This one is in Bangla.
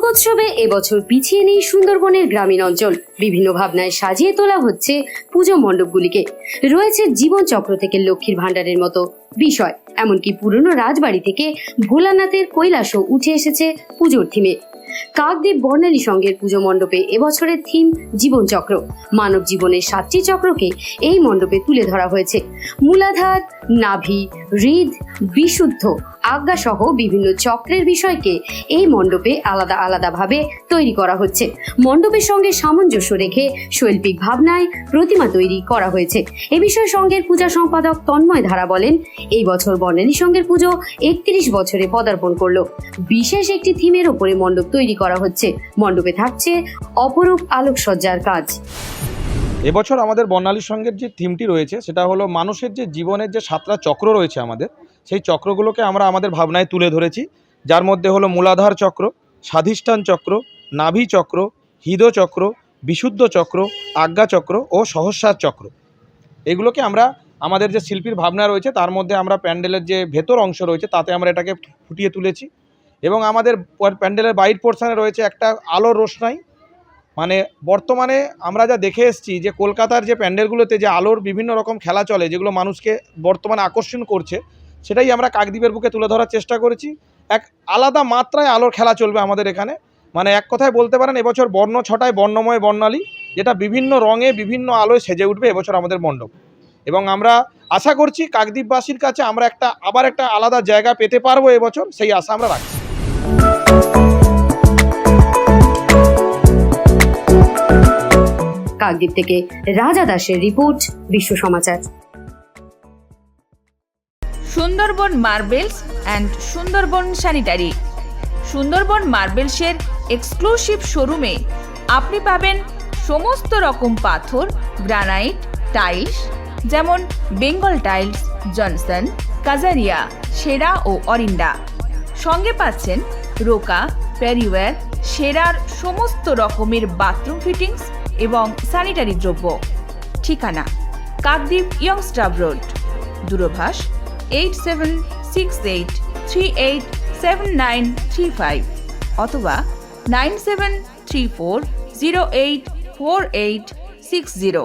দুর্গোৎসবে এবছর পিছিয়ে নেই সুন্দরবনের গ্রামীণ অঞ্চল। বিভিন্ন ভাবনায় সাজিয়ে তোলা হচ্ছে পুজো মণ্ডপগুলিকে। রয়েছে জীবন চক্র থেকে লক্ষ্মীর ভাণ্ডারের মতো বিষয়। এমনকি পুরনো রাজবাড়ি থেকে ভোলানাথের কৈলাসও উঠে এসেছে পুজোর থিমে। কাকদ্বীপ বর্ণালী সঙ্গের পুজো মণ্ডপে এবছরের থিম জীবনচক্র মানব জীবনের সাতটি চক্রকে এই মণ্ডপে তুলে ধরা হয়েছে। মূলাধার, নাভি, হৃদ, বিশুদ্ধ আজ্ঞা সহ বিভিন্ন চক্রের বিষয়কে এই মণ্ডপে আলাদা আলাদাভাবে তৈরি করা হচ্ছে। মণ্ডপের সঙ্গে সামঞ্জস্য রেখে শৈল্পিক ভাবনায় প্রতিমা তৈরি করা হয়েছে। এ বিষয়ে সঙ্গের পূজা সম্পাদক তন্ময় ধারা বলেন, এই বছর বর্ণালী সঙ্গের পুজো একত্রিশ বছরে পদার্পণ করল। বিশেষ একটি থিমের ওপরে মণ্ডপ তৈরি করা হচ্ছে। মণ্ডপে থাকছে অপরূপ আলোকসজ্জার কাজ। এবছর আমাদের বর্ণালী সঙ্গের যে থিমটি রয়েছে, সেটা হলো মানুষের যে জীবনের যে সাতটা চক্র রয়েছে আমাদের, সেই চক্রগুলোকে আমরা আমাদের ভাবনায় তুলে ধরেছি। যার মধ্যে হলো মূলাধার চক্র, স্বাধিষ্ঠান চক্র, নাভি চক্র, হৃদ চক্র, বিশুদ্ধ চক্র, আজ্ঞা চক্র ও সহস্রার চক্র। এগুলোকে আমরা আমাদের যে শিল্পীর ভাবনা রয়েছে, তার মধ্যে আমরা প্যান্ডেলের যে ভেতর অংশ রয়েছে, তাতে আমরা এটাকে ফুটিয়ে তুলেছি। এবং আমাদের প্যান্ডেলের বাইর পোর্শনে রয়েছে একটা আলোর রোশনাই। মানে বর্তমানে আমরা যা দেখে এসেছি যে কলকাতার যে প্যান্ডেলগুলোতে যে আলোর বিভিন্ন রকম খেলা চলে, যেগুলো মানুষকে বর্তমানে আকর্ষণ করছে, সেটাই আমরা কাকদ্বীপের বুকে তুলে ধরার চেষ্টা করেছি। এক আলাদা মাত্রায় আলোর খেলা চলবে আমাদের এখানে। মানে এক কথায় বলতে পারেন, এবছর বর্ণ ছটায় বর্ণময় বর্ণালী, যেটা বিভিন্ন রঙে বিভিন্ন আলোয় সেজে উঠবে এবছর আমাদের মণ্ডপ। এবং আমরা আশা করছি কাকদ্বীপবাসীর কাছে আমরা একটা, আবার একটা আলাদা জায়গা পেতে পারব এবছর, সেই আশা আমরা রাখছি। কাকদ্বীপ থেকে রাজা দাসের রিপোর্ট বিশ্ব সমাচার। Sundarban marbles and Sundarban sanitary. Sundarban মার্বেলসের exclusive শোরুমে আপনি পাবেন সমস্ত রকম পাথর, গ্রানাইট, টাইলস, যেমন বেঙ্গল টাইলস, জনসন, কাজারিয়া, সেরা ও অরিন্ডা সঙ্গে পাচ্ছেন রোকা, প্যারিওয়্যার, সেরার সমস্ত রকমের বাথরুম ফিটিংস এবং স্যানিটারি দ্রব্য। ঠিকানা, কাকদ্বীপ ইয়ং স্টাব road. দূরভাষ eight seven six eight three eight seven nine three five অথবা nine seven three four zero eight four eight six zero.